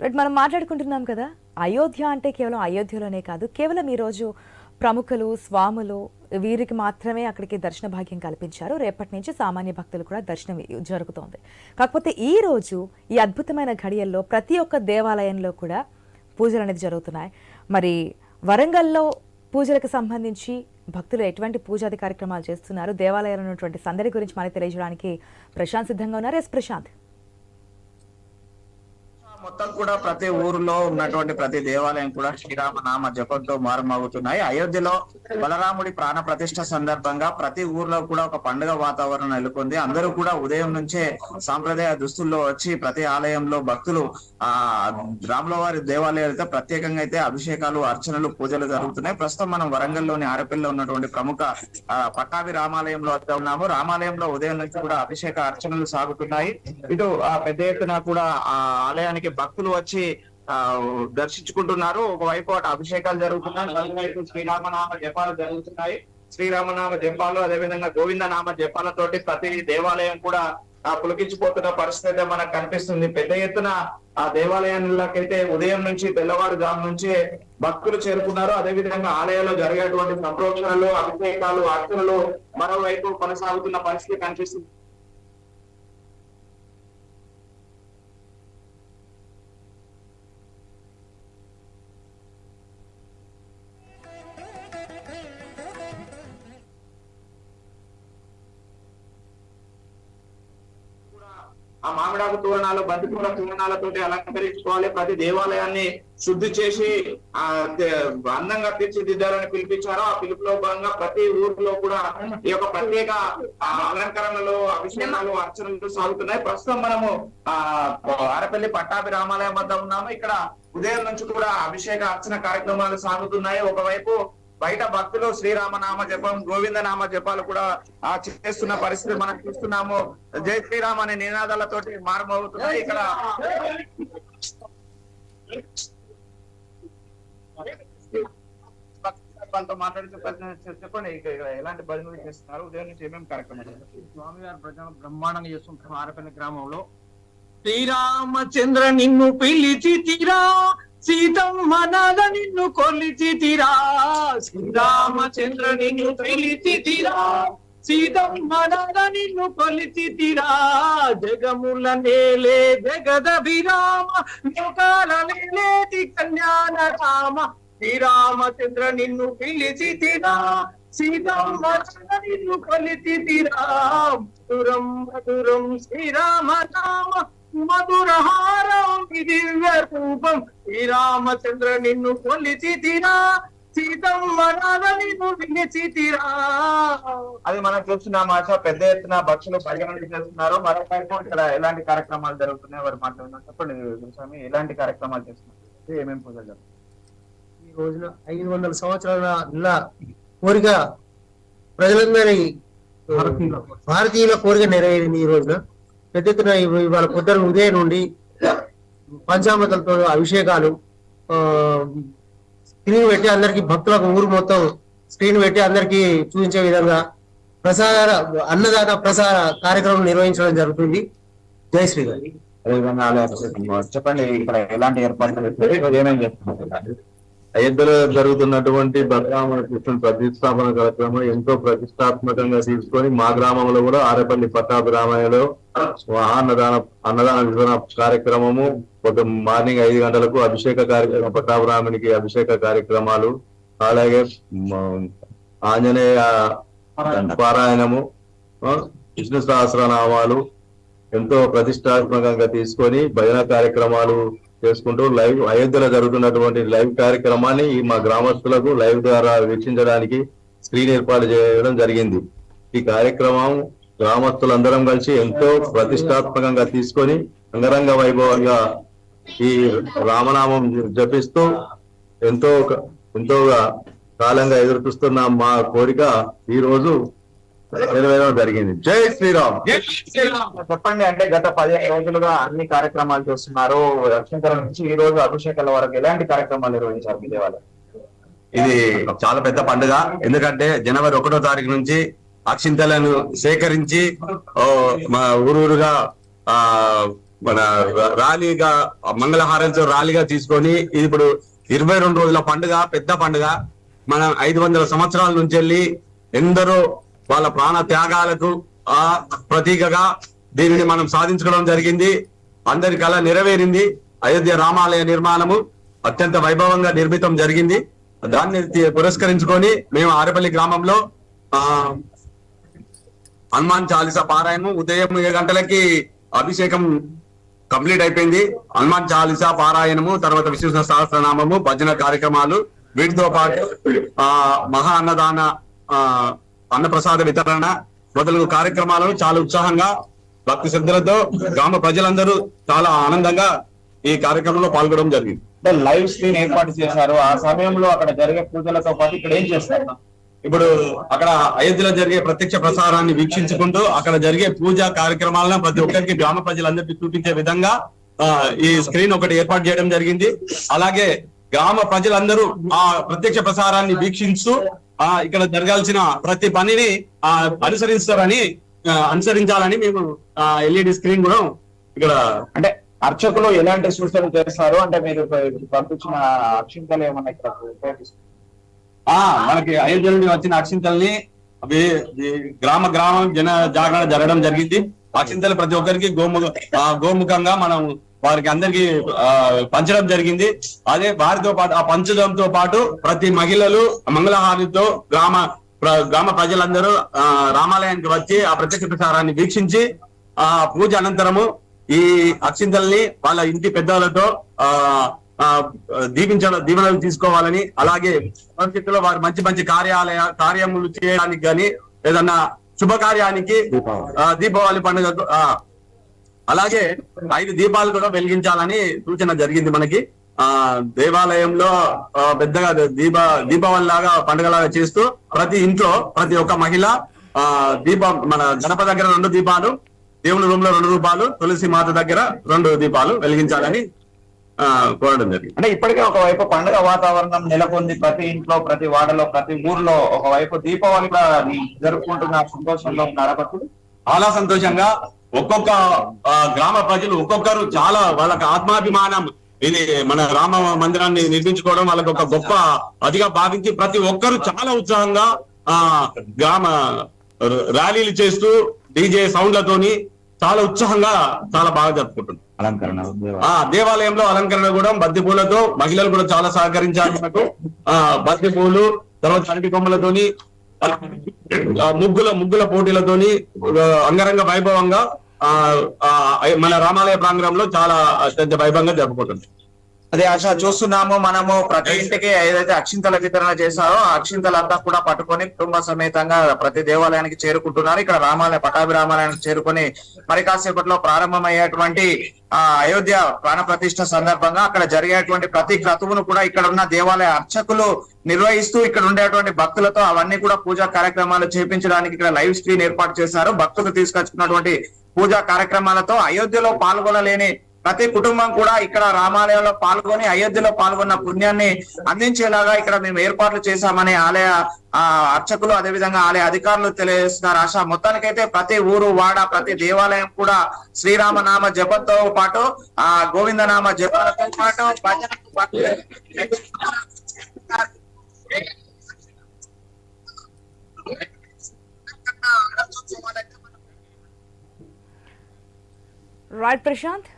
Right మనం మాట్లాడుకుంటున్నాం కదా. అయోధ్య అంటే కేవలం అయోధ్యలోనే కాదు కేవలం ఈరోజు ప్రముఖులు స్వాములు వీరికి మాత్రమే అక్కడికి దర్శన భాగ్యం కల్పించారు. రేపటి నుంచి సామాన్య భక్తులు కూడా దర్శనం జరుగుతోంది. కాకపోతే ఈ రోజు ఈ అద్భుతమైన ఘడియల్లో ప్రతి ఒక్క దేవాలయంలో కూడా పూజలు అనేది జరుగుతున్నాయి. మరి వరంగల్లో పూజలకు సంబంధించి భక్తులు ఎటువంటి పూజాది కార్యక్రమాలు చేస్తున్నారు? దేవాలయంలో ఉన్నటువంటి సందడి గురించి మనకి తెలియజేయడానికి ప్రశాంత్ సిద్ధంగా ఉన్నారు. ఎస్ ప్రశాంత్. మొత్తం కూడా ప్రతి ఊరిలో ఉన్నటువంటి ప్రతి దేవాలయం కూడా శ్రీరామ నామ జపంతో మారుమోగుతున్నాయి. అయోధ్యలో బలరాముడి ప్రాణ ప్రతిష్ట సందర్భంగా ప్రతి ఊర్లో కూడా ఒక పండుగ వాతావరణం నెలకొంది. అందరూ కూడా ఉదయం నుంచే సాంప్రదాయ దుస్తుల్లో వచ్చి ప్రతి ఆలయంలో భక్తులు ఆ రాముల వారి దేవాలయాలతో ప్రత్యేకంగా అయితే అభిషేకాలు అర్చనలు పూజలు జరుగుతున్నాయి. ప్రస్తుతం మనం వరంగల్లోని ఆరపల్లిలో ఉన్నటువంటి ప్రముఖ పట్టాభి రామాలయంలో వద్ద ఉన్నాము. రామాలయంలో ఉదయం నుంచి కూడా అభిషేక అర్చనలు సాగుతున్నాయి. ఇటు ఆ పెద్ద ఎత్తున కూడా ఆ ఆలయానికి భక్తులు వచ్చి ఆ దర్శించుకుంటున్నారు. ఒకవైపు అటు అభిషేకాలు జరుగుతున్నాయి. మరోవైపు శ్రీరామనామ జపాలు జరుగుతున్నాయి. శ్రీరామనామ జపాలు అదేవిధంగా గోవిందనామ జపాలతోటి ప్రతి దేవాలయం కూడా ఆ పరిస్థితి మనకు కనిపిస్తుంది. పెద్ద ఎత్తున ఆ దేవాలయాలకైతే ఉదయం నుంచి తెల్లవారుజాము నుంచి భక్తులు చేరుకున్నారు. అదే విధంగా ఆలయాల్లో జరిగేటువంటి సంప్రోక్షణలు అభిషేకాలు అర్చనలు మరోవైపు కొనసాగుతున్న పరిస్థితి కనిపిస్తుంది. ఆ మామిడాకు తోరణాలు బంతిపూల తోరణాలతోటి అలంకరించుకోవాలి. ప్రతి దేవాలయాన్ని శుద్ధి చేసి ఆ అందంగా తీర్చిదిద్దాలని పిలిపించారు ఆ పిలుపులో భాగంగా ప్రతి ఊర్లో కూడా ఈ యొక్క ప్రత్యేక ఆ, అలంకరణలు అభిషేకాలు అర్చనలు సాగుతున్నాయి. ప్రస్తుతం మనము ఆ అరపల్లి పట్టాభి రామాలయం వద్ద ఉన్నాము. ఇక్కడ ఉదయం నుంచి కూడా అభిషేక అర్చన కార్యక్రమాలు సాగుతున్నాయి. ఒకవైపు బయట భక్తులు శ్రీరామనామ జపం గోవింద నామ జపాలు కూడా ఆ చేస్తున్న పరిస్థితి మనం చూస్తున్నాము. జై శ్రీరామ్ అనే నినాదాలతోటి మారుమవుతున్నాయి ఇక్కడ. వాళ్ళతో మాట్లాడితే చెప్పండి. ఇక్కడ ఎలాంటి భజనలు చేస్తున్నారు? ఉదయం నుంచి ఏమేమి కార్యక్రమాలు చేస్తున్నారు? స్వామివారి ప్రజలు బ్రహ్మాండంగా చేస్తుంటారు ఆరపల్లి గ్రామంలో శ్రీరామచంద్ర నిన్ను పిలిచి తీరా సీతమ్మ నాద నిన్ను కొలిచి తీరా శ్రీరామచంద్ర నిన్ను పిలిచి తీరా సీతమ్మ నాద నిన్ను కొలిచి తీరా జగముల నేలే జగదభిరామ లోకాల నేలేటి కళ్యాణ రామ. శ్రీరామచంద్ర నిన్ను పిలిచి తీరా సీతమ్మ నాద నిన్ను కొలిచి తీరా మధురం మధురం శ్రీరామ నామ. మధురహారం దివ్య రూపం శ్రీరామచంద్ర నిన్ను కొలిచి తీరా. అది మనం చూస్తున్నాం ఆశ పెద్ద ఎత్తున భక్తులు పరిగణన చేస్తున్నారు మరోవైపు ఇక్కడ ఎలాంటి కార్యక్రమాలు జరుగుతున్నాయి వారు మాట్లాడుతున్నారు చెప్పండి గురుస్వామి ఎలాంటి కార్యక్రమాలు చేస్తున్నారు? ఏమేమి పూజలు జరుగుతున్నాయి? ఈ రోజున ఐదు వందల సంవత్సరాల కోరిక ప్రజలందరి భారతీయుల కోరిక నెరవేరింది ఈ రోజున. పెద్ద ఎత్తున ఇవాళ పొద్దున ఉదయం నుండి పంచామృతలతో అభిషేకాలు ఆ, స్క్రీన్ పెట్టి అందరికి భక్తులకు ఊరు మొత్తం స్క్రీన్ పెట్టి అందరికి చూపించే విధంగా ప్రసార అన్నదాన ప్రసార కార్యక్రమం నిర్వహించడం జరుగుతుంది. జై శ్రీ అదేవిధంగా చెప్పండి ఇక్కడ ఎలాంటి ఏర్పాట్లు ఏమేమి చేస్తున్నారు? అయోధ్యలో జరుగుతున్నటువంటి బలరామ కృష్ణుని ప్రతిష్టాపన కార్యక్రమం ఎంతో ప్రతిష్టాత్మకంగా తీసుకొని మా గ్రామంలో కూడా ఆరేపల్లి పట్టాభి రామాయణలో అన్నదాన అన్నదాన విధాన కార్యక్రమము. ఒక మార్నింగ్ ఐదు గంటలకు అభిషేక కార్యక్రమం పట్టాభిరామునికి అభిషేక కార్యక్రమాలు. అలాగే ఆంజనేయ పారాయణము. విష్ణు సహస్రనామాలు ఎంతో ప్రతిష్టాత్మకంగా తీసుకొని భజన కార్యక్రమాలు చేసుకుంటూ లైవ్ అయోధ్యలో జరుగుతున్నటువంటి లైవ్ కార్యక్రమాన్ని మా గ్రామస్తులకు లైవ్ ద్వారా వీక్షించడానికి స్క్రీన్ ఏర్పాటు చేయడం జరిగింది. ఈ కార్యక్రమం గ్రామస్తులందరం కలిసి ఎంతో ప్రతిష్టాత్మకంగా తీసుకొని అంగరంగ వైభవంగా ఈ రామనామం జపిస్తూ ఎంతో ఎంతోగా కాలంగా ఎదురు చూస్తున్న మా కోరిక ఈ రోజు నెరవేరడం జరిగింది. జై శ్రీరామ్. చెప్పండి అంటే గత పదిహేను రోజులుగా అన్ని కార్యక్రమాలు చేస్తున్నారు. అక్షంతరం నుంచి ఈ రోజు అభిషేకాల వరకు ఎలాంటి కార్యక్రమాలు నిర్వహించారు మీ దేవాలయం ఇది చాలా పెద్ద పండుగ. ఎందుకంటే జనవరి ఒకటో తారీఖు నుంచి అక్షింతలను సేకరించి మా ఊరూరుగా ఆ మన ర్యాలీగా మంగళహారంతో ర్యాలీగా తీసుకొని ఇది ఇప్పుడు ఇరవై రెండు రోజుల పండుగ పెద్ద పండుగ. మనం ఐదు వందల సంవత్సరాల నుంచి వెళ్ళి ఎందరో వాళ్ళ ప్రాణ త్యాగాలకు ఆ ప్రతీకగా దీనిని మనం సాధించుకోవడం జరిగింది. అందరి కళ నెరవేరింది. అయోధ్య రామాలయ నిర్మాణము అత్యంత వైభవంగా నిర్మితం జరిగింది. దాన్ని పురస్కరించుకొని మేము ఆరేపల్లి గ్రామంలో ఆ హనుమాన్ చాలీసా పారాయణం ఉదయం ఏడు గంటలకి అభిషేకం కంప్లీట్ అయిపోయింది. హనుమాన్ చాలీసా పారాయణము తర్వాత విశ్వస సహస్రనామము భజన కార్యక్రమాలు వీటితో పాటు ఆ మహా అన్నదాన ఆ అన్నప్రసాద వితరణ మొదలగు కార్యక్రమాలను చాలా ఉత్సాహంగా భక్తి శ్రద్ధలతో గ్రామ ప్రజలందరూ చాలా ఆనందంగా ఈ కార్యక్రమంలో పాల్గొనడం జరిగింది. అంటే లైవ్ స్క్రీన్ ఏర్పాటు చేశారు. ఆ సమయంలో అక్కడ జరిగే పూజలతో పాటు ఇక్కడ ఏం చేస్తారు? ఇప్పుడు అక్కడ అయోధ్యలో జరిగే ప్రత్యక్ష ప్రసారాన్ని వీక్షించుకుంటూ అక్కడ జరిగే పూజా కార్యక్రమాలను ప్రతి ఒక్కరికి గ్రామ ప్రజలందరికీ చూపించే విధంగా ఆ, ఈ స్క్రీన్ ఒకటి ఏర్పాటు చేయడం జరిగింది. అలాగే గ్రామ ప్రజలందరూ ఆ ప్రత్యక్ష ప్రసారాన్ని వీక్షిస్తూ ఆ ఇక్కడ జరగాల్సిన ప్రతి పనిని ఆ అనుసరిస్తారని అనుసరించాలని మేము ఎల్ఈడి స్క్రీన్ కూడా ఇక్కడ అంటే అర్చకులు ఎలాంటి సూచనలు చేస్తారు? అంటే మీరు పంపించిన అక్షింతలు ఏమన్నా ఇక్కడ ఆ మనకి అయోధ్య నుండి వచ్చిన అక్షింతల్ని అవి గ్రామ గ్రామం జన జాగరణ జరగడం జరిగింది. అక్షింతలు ప్రతి ఒక్కరికి గోముఖ గోముఖంగా మనం వారికి అందరికి పంచడం జరిగింది. అదే వారితో పాటు ఆ పంచడంతో పాటు ప్రతి మహిళలు మంగళహారతితో గ్రామ గ్రామ ప్రజలందరూ ఆ, రామాలయానికి వచ్చి ఆ ప్రత్యక్ష ప్రసారాన్ని వీక్షించి ఆ పూజ అనంతరము ఈ అక్షింతల్ని వాళ్ళ ఇంటి పెద్దలతో ఆ దీవించడం దీవెనలు తీసుకోవాలని అలాగే భవిష్యత్తులో వారు మంచి మంచి కార్యాలయ కార్యములు చేయడానికి గాని ఏదన్నా శుభకార్యానికి దీపావళి. పండుగ ఆ అలాగే ఐదు దీపాలు కూడా వెలిగించాలని సూచన జరిగింది మనకి. ఆ దేవాలయంలో పెద్దగా దీప దీపావళి లాగా పండుగలాగా చేస్తూ ప్రతి ఇంట్లో ప్రతి ఒక్క మహిళ ఆ దీపం మన గణప దగ్గర రెండు దీపాలు దేవుని రూమ్లో రెండు రూపాలు తులసి మాత దగ్గర రెండు దీపాలు వెలిగించాలని ఆ కోరడం జరిగింది. అంటే ఇప్పటికే ఒకవైపు పండుగ వాతావరణం నెలకొంది. ప్రతి ఇంట్లో ప్రతి వాడలో ప్రతి ఊర్లో ఒకవైపు దీపావళి కూడా జరుపుకుంటున్న సంతోషంలో ఉన్నారు. చాలా సంతోషంగా ఒక్కొక్క గ్రామ ప్రజలు ఒక్కొక్కరు చాలా వాళ్ళకి ఆత్మాభిమానం ఇది మన రామ మందిరాన్ని నిర్మించుకోవడం వాళ్ళకి ఒక గొప్ప అదిగా భావించి ప్రతి ఒక్కరు చాలా ఉత్సాహంగా ఆ గ్రామ ర్యాలీలు చేస్తూ డీజే సౌండ్లతోని చాలా ఉత్సాహంగా చాలా బాగా జరుపుకుంటున్నారు. అలంకరణ ఆ దేవాలయంలో అలంకరణ కూడా బంతి పూలతో మహిళలు కూడా చాలా సహకరించారు మనకు ఆ బంతి పూలు తర్వాత అరటి కొమ్మలతోని ముగ్గుల ముగ్గుల పోటీలతోని అంగరంగ వైభవంగా మన రామాలయ ప్రాంగణంలో చాలా అత్యంత వైభవంగా జరుపుకుంటుంది. అదే ఆశ చూస్తున్నాము మనము ప్రతి ఇంటికి ఏదైతే అక్షింతల వితరణ చేశారో అక్షింతలంతా కూడా పట్టుకొని కుటుంబ సమేతంగా ప్రతి దేవాలయానికి చేరుకుంటున్నారు. ఇక్కడ రామాలయ పటాభి రామాలయానికి చేరుకొని మరి కాసేపట్లో ప్రారంభమయ్యేటువంటి ఆ అయోధ్య ప్రాణ ప్రతిష్ఠ సందర్భంగా అక్కడ జరిగేటువంటి ప్రతి క్రతువును కూడా ఇక్కడ ఉన్న దేవాలయ అర్చకులు నిర్వహిస్తూ ఇక్కడ ఉండేటువంటి భక్తులతో అవన్నీ కూడా పూజా కార్యక్రమాలు చేపించడానికి ఇక్కడ లైవ్ స్క్రీన్ ఏర్పాటు చేశారు. భక్తులు తీసుకొచ్చుకున్నటువంటి పూజా కార్యక్రమాలతో అయోధ్యలో పాల్గొనలేని ప్రతి కుటుంబం కూడా ఇక్కడ రామాలయంలో పాల్గొని అయోధ్యలో పాల్గొన్న పుణ్యాన్ని అందించేలాగా ఇక్కడ మేము ఏర్పాట్లు చేశామని ఆలయ అర్చకులు అదేవిధంగా ఆలయ అధికారులు తెలియజేస్తున్నారు. ఆశ మొత్తానికైతే ప్రతి ఊరు వాడ ప్రతి దేవాలయం కూడా శ్రీరామనామ జపంతో పాటు ఆ గోవిందనామ జపాలతో పాటు పాటు రైట్ ప్రశాంత్